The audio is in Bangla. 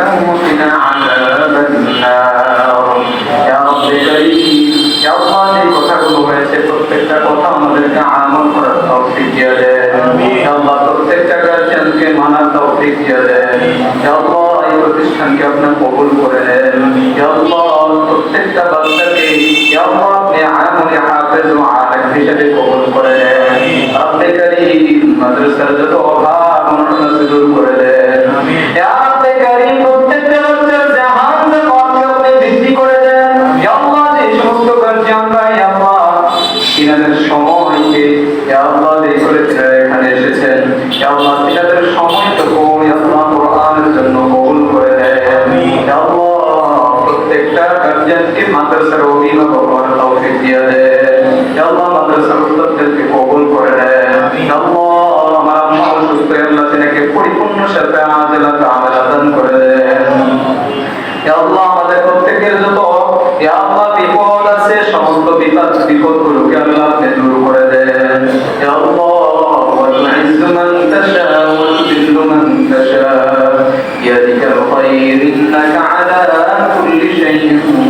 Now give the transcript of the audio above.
له قنا عذاب النار يا رب كريم يا الله এই কথাগুলো হয়েছে প্রত্যেকটা কথা আমাদেরকে আমল করার তৌফিক দিয়ে দেন আল্লাহ প্রত্যেকটা গার্জিয়ানকে মানার তৌফিক দিয়ে দেন আমাদেরকে মাদ্রাসার অভিভাবক হওয়ার তৌফিক দিয়ে দেন আল্লাহ, মাদ্রাসার উদ্যোগদেরকে কবুল করে দেন আল্লাহ, আমার আম্মা অসুস্থ আল্লাহ তিনাকে পরিপূর্ণ সাথে আজেলা তাহলে আদান করে দেন আল্লাহ, আমাদের প্রত্যেকের যত আল্লাহ, বিপদ আছে, সমস্ত বিপদ বিপদ গুলোকে আল্লাহ আপনি দূর করে দেন আল্লাহ من